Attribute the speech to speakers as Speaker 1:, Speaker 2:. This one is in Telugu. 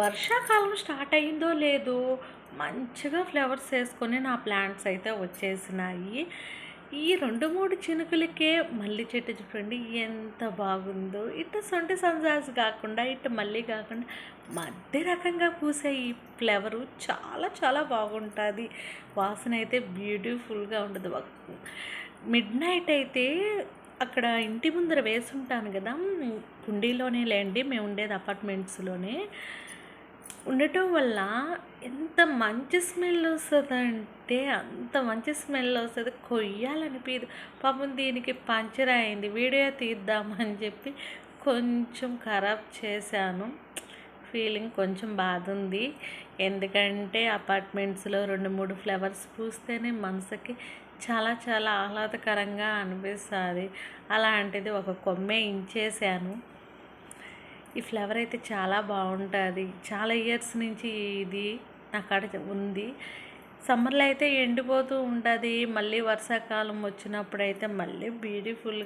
Speaker 1: వర్షాకాలం స్టార్ట్ అయిందో లేదో మంచిగా ఫ్లవర్స్ వేసుకొని నా ప్లాంట్స్ అయితే వచ్చేసినాయి. ఈ రెండు మూడు చినుకులకే మల్లి చెట్టు చూడండి ఎంత బాగుందో. ఇటు సొంటి సంజాజ్ కాకుండా ఇటు మళ్ళీ కాకుండా మధ్య రకంగా పూసే ఈ ఫ్లవరు చాలా చాలా బాగుంటుంది. వాసన అయితే బ్యూటిఫుల్గా ఉంటుంది. మిడ్ నైట్ అయితే అక్కడ ఇంటి ముందర వేసుంటాను కదా కుండీలోనే లేండి మేము ఉండేది అపార్ట్మెంట్స్లోనే. ఉండటం వల్ల ఎంత మంచి స్మెల్ వస్తుందంటే అంత మంచి స్మెల్ వస్తుంది. కొయ్యాలనిపించదు పాపం దీనికి పంచర్ అయింది. వీడియో తీద్దామని చెప్పి కొంచెం ఖరాబ్ చేశాను. ఫీలింగ్ కొంచెం బాధ ఉంది ఎందుకంటే అపార్ట్మెంట్స్లో రెండు మూడు ఫ్లవర్స్ పూస్తేనే మనసుకి చాలా చాలా ఆహ్లాదకరంగా అనిపిస్తుంది. అలాంటిది ఒక కొమ్మే ఇంచేసాను ఈ ఫ్లవర్ అయితే చాలా బాగుంటుంది. చాలా ఇయర్స్ నుంచి ఇది నా కాడ ఉంది. సమ్మర్లో అయితే ఎండిపోతూ ఉంటుంది. మళ్ళీ వర్షాకాలం వచ్చినప్పుడు అయితే మళ్ళీ బ్యూటిఫుల్గా